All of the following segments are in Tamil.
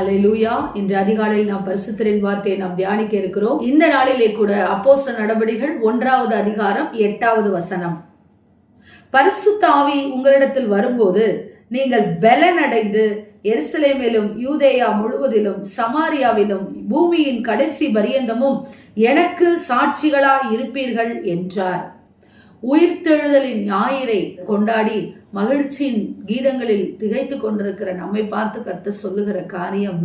அலை லூயா இன்று அதிகாலையில் நாம் பரிசுத்தரின் வார்த்தையை நாம் தியானிக்க இருக்கிறோம். இந்த நாளிலே கூட அப்போஸ்தல நடபடிகள் ஒன்றாவது அதிகாரம் எட்டாவது வசனம். பரிசுத்தாவி உங்களிடத்தில் வரும்போது நீங்கள் பலனடைந்து எருசலேமிலும் யூதேயா முழுவதிலும் சமாரியாவிலும் பூமியின் கடைசி பரியந்தமும் எனக்கு சாட்சிகளாய் இருப்பீர்கள் என்றார். உயிர்த்தெழுதலின் ஞாயிறை கொண்டாடி மகிழ்ச்சியின் கீதங்களில் திகைத்து கொண்டிருக்கிற நம்மை பார்த்து கத்த சொல்லுகிற காரியம்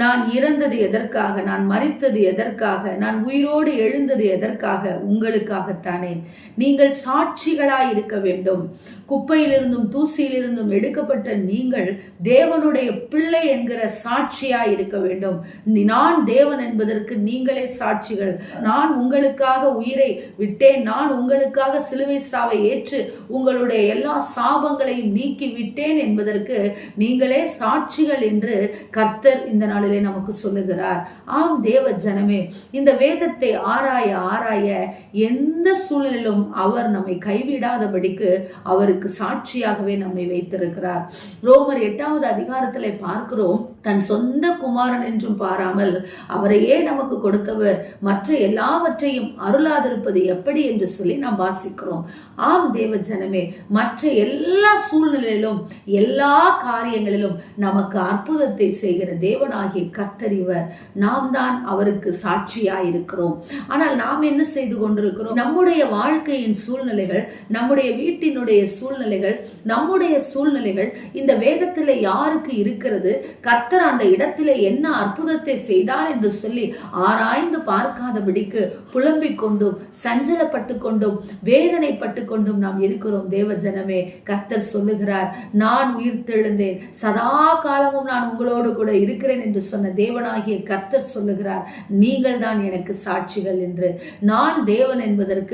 நான் இறந்தது எதற்காக? நான் மறித்தது எதற்காக? நான் உயிரோடு எழுந்தது எதற்காக? உங்களுக்காகத்தானே. நீங்கள் சாட்சிகளாய் இருக்க வேண்டும். குப்பையிலிருந்தும் தூசியிலிருந்தும் எடுக்கப்பட்ட நீங்கள் தேவனுடைய பிள்ளை என்கிற சாட்சியாய் இருக்க வேண்டும். நான் தேவன் என்பதற்கு நீங்களே சாட்சிகள். நான் உங்களுக்காக உயிரை விட்டேன். நான் உங்களுக்காக சிலுவை சாவை ஏற்று உங்களுடைய எல்லா சாபங்களையும் நீக்கி விட்டேன் என்பதற்கு நீங்களே சாட்சிகள் என்று கர்த்தர் இந்த நாள் நாளிலே நமக்கு சொல்லுகிறார். ஆம் தேவ ஜனமே இந்த வேதத்தை ஆராய ஆராய எந்த சூழலிலும் அவர் நம்மை கைவிடாதபடிக்கு அவருக்கு சாட்சியாகவே நம்மை வைத்திருக்கிறார். ரோமர் எட்டாவது அதிகாரத்தில் பார்க்கிறோம் தன் சொந்த குமாரன் என்றும் பாராமல் அவரையே நமக்கு கொடுத்தவர் மற்ற எல்லாவற்றையும் அருளாதிருப்பது எப்படி என்று சொல்லி நாம் வாசிக்கிறோம். ஆம் தேவ ஜனமே மற்ற எல்லா சூழ்நிலையிலும் எல்லா காரியங்களிலும் நமக்கு அற்புதத்தை செய்கிற தேவனாகிய கத்தறிவர் நாம் தான் அவருக்கு சாட்சியாயிருக்கிறோம். ஆனால் நாம் என்ன செய்து கொண்டிருக்கிறோம்? நம்முடைய வாழ்க்கையின் சூழ்நிலைகள் நம்முடைய வீட்டினுடைய சூழ்நிலைகள் நம்முடைய சூழ்நிலைகள் இந்த வேதத்தில் யாருக்கு இருக்கிறது? கர்த்தர் அந்த இடத்துல என்ன அற்புதத்தை செய்தார் என்று சொல்லி ஆராய்ந்து பார்க்காதபடிக்கு புலம்பிக் கொண்டும் சஞ்சலப்பட்டு கொண்டும் வேதனைப்பட்டு கொண்டும் நாம் இருக்கிறோம். தேவ ஜனமே கர்த்தர் சொல்லுகிறார் நான் உயிர்த்தெழுந்தேன். சதா காலமும் நான் உங்களோடு கூட இருக்கிறேன் என்று சொன்ன தேவனாகிய கர்த்தர் சொல்லுகிறார் நீங்கள் தான் எனக்கு சாட்சிகள் என்று. நான் தேவன் என்பதற்கு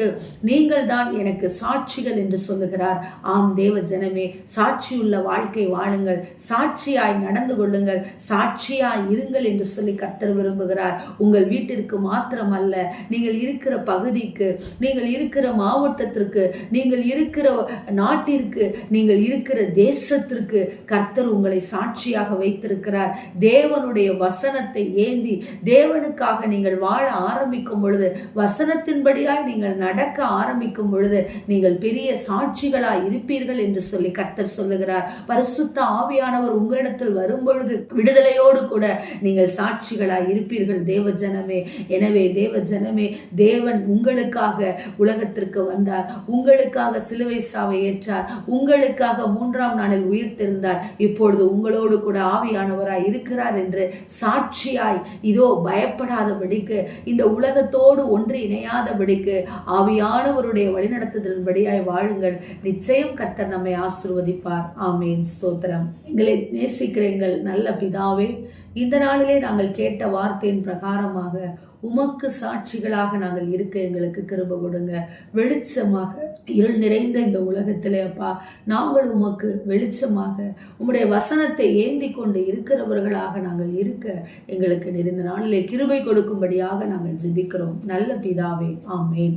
நீங்கள் தான் எனக்கு சாட்சிகள் என்று சொல்லுகிறார். ஆம் தேவ ஜனமே சாட்சியுள்ள வாழ்க்கை வாழுங்கள். சாட்சியாய் நடந்து கொள்ளுங்கள். சாட்சியாய் இருங்கள் என்று சொல்லி கர்த்தர் விரும்புகிறார். உங்கள் வீட்டிற்கு மாத்திரமல்ல நீங்கள் இருக்கிற பகுதிக்கு நீங்கள் இருக்கிற மாவட்டத்திற்கு நீங்கள் இருக்கிற நாட்டிற்கு நீங்கள் இருக்கிற தேசத்திற்கு கர்த்தர் உங்களை சாட்சியாக வைத்திருக்கிறார். தேவனுடைய வசனத்தை ஏந்தி தேவனுக்காக நீங்கள் வாழ ஆரம்பிக்கும் பொழுது வசனத்தின்படியாய் நீங்கள் நடக்க ஆரம்பிக்கும் பொழுது நீங்கள் பெரிய சாட்சிகளாய் இருப்பீர்கள் என்று சொல்லி கர்த்தர் சொல்லுகிறார். பரிசுத்த ஆவியானவர் உங்களிடத்தில் வரும்பொழுது விடுதலையோடு கூட நீங்கள் சாட்சிகளாய் இருப்பீர்கள். தேவ ஜனமே எனவே தேவ ஜனமே தேவன் உங்களுக்காக உலகத்திற்கு வந்தார். உங்களுக்காக சிலுவை சாவை ஏற்றார். உங்களுக்காக மூன்றாம் நாளில் உயிர்த்திருந்தார் இப்பொழுது உங்களோடு கூட ஆவியானவராய் இருக்கிறார் என்று சாட்சியாய் இதோ பயப்படாதபடிக்கு இந்த உலகத்தோடு ஒன்று இணையாதபடிக்கு ஆவியானவருடைய வழிநடத்துதலின்படியாய் வாழுங்கள். நிச்சயம் கர்த்தர் நம்மை ஆசிர்வதிப்பார். ஆமேன். ஸ்தோத்திரம். எங்களை நேசிக்கிற எங்கள் நல்ல பிதாவே இந்த நாளிலே நாங்கள் கேட்ட வார்த்தையின் பிரகாரமாக உமக்கு சாட்சிகளாக நாங்கள் இருக்க எங்களுக்கு கிருப கொடுங்க. வெளிச்சமாக இருள் நிறைந்த இந்த உலகத்திலே அப்பா நாங்கள் உமக்கு வெளிச்சமாக உம்முடைய வசனத்தை ஏந்தி கொண்டு இருக்கிறவர்களாக நாங்கள் இருக்க எங்களுக்கு நிறைந்த நாளிலே கிருபை கொடுக்கும்படியாக நாங்கள் ஜெபிக்கிறோம். நல்ல பிதாவே ஆமேன்.